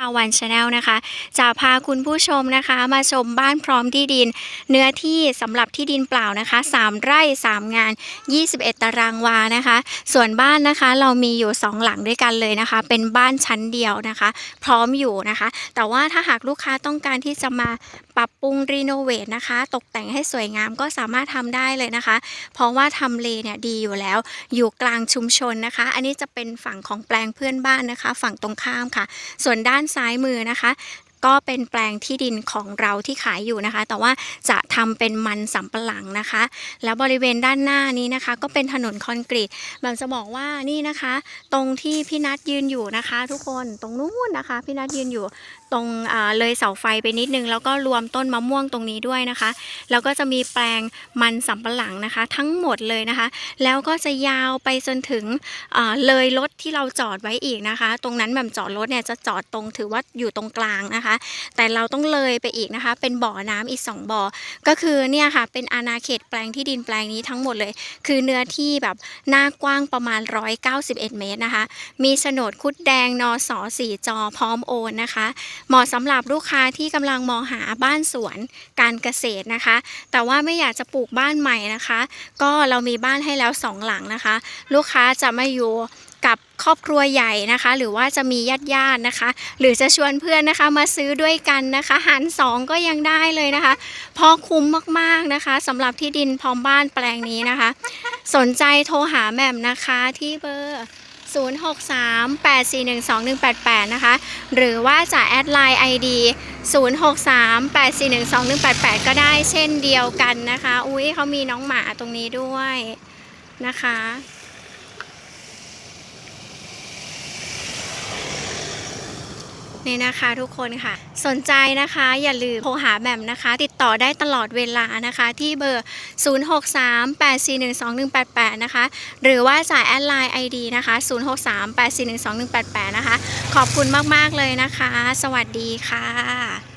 อาวันชาแนลนะคะ จะพาคุณผู้ชมนะคะ มาชมบ้านพร้อมที่ดิน เนื้อที่สำหรับที่ดินเปล่านะคะ 3 ไร่ 3 งาน 21 ตารางวานะคะ ส่วนบ้านนะคะเรามีอยู่ 2 หลังด้วยกันเลยนะคะ เป็นบ้านชั้นเดียวนะคะ พร้อมอยู่นะคะ แต่ว่าถ้าหากลูกค้าต้องการที่จะมา ปรับปรุงรีโนเวทนะคะ ตกแต่งให้สวยงามก็สามารถทำได้เลยนะคะ เพราะว่าทำเลเนี่ยดีอยู่แล้ว อยู่กลางชุมชนนะคะ อันนี้จะเป็นฝั่งของแปลงเพื่อนบ้านนะคะ ฝั่งตรงข้ามค่ะ ส่วนด้านซ้ายมือนะคะ ก็เป็นแปลงที่ดินของเราที่ขายอยู่นะคะ แต่ว่าจะทำเป็นมันสำปะหลังนะคะ แล้วบริเวณด้านหน้านี้นะคะ ก็เป็นถนนคอนกรีตแบบจะบอกว่านี่นะคะ ตรงที่พี่นัทยืนอยู่นะคะ ทุกคนตรงนู้นนะคะ พี่นัทยืนอยู่ตรงเลยเสาไฟไปนิดนึง แล้วก็รวมต้นมะม่วงตรงนี้ด้วยนะคะ แล้วก็จะมีแปลงมันสำปะหลังนะคะ ทั้งหมดเลยนะคะ แล้วก็จะยาวไปจนถึงเลยรถที่เราจอดไว้อีกนะคะ ตรงนั้นแบบจอดรถเนี่ยจะจอดตรงถือว่าอยู่ตรงกลางนะคะแต่เราต้องเลยไปอีกนะคะ เป็นบ่อน้ำอีก 2 บ่อ ก็คือเนี่ยค่ะ เป็นอาณาเขตแปลงที่ดินแปลงนี้ทั้งหมดเลย คือเนื้อที่แบบหน้ากว้างประมาณ 191 เมตรนะคะ มีโฉนดคุดแดงนอสอสีจอพร้อมโอนนะคะ เหมาะสำหรับลูกค้าที่กำลังมองหาบ้านสวนการเกษตรนะคะ แต่ว่าไม่อยากจะปลูกบ้านใหม่นะคะ ก็เรามีบ้านให้แล้วสองหลังนะคะ ลูกค้าจะมาอยู่ กับครอบครัวใหญ่นะคะ หรือว่าจะมีญาติญาติๆนะคะ หรือจะชวนเพื่อนนะคะมาซื้อด้วยกันนะคะหารสองก็ยังได้เลยนะคะ พอคุ้มมากๆนะคะสำหรับที่ดินพร้อมบ้านแปลงนี้นะคะ สนใจโทรหาแหม่มนะคะที่เบอร์ 0638412188 นะคะ หรือว่าจะแอดไลน์ ID 0638412188 ก็ได้เช่นเดียวกันนะคะ อุ้ยเขามีน้องหมาตรงนี้ด้วยนะคะ นี่นะคะทุกคนค่ะ สนใจนะคะอย่าลืมโทรหาแหม่มนะคะ ติดต่อได้ตลอดเวลานะคะ ที่เบอร์ 0638412188 นะคะ หรือว่าสายแอดไลน์ ID นะคะ 0638412188 นะคะ ขอบคุณมาก ๆ เลยนะคะ สวัสดีค่ะ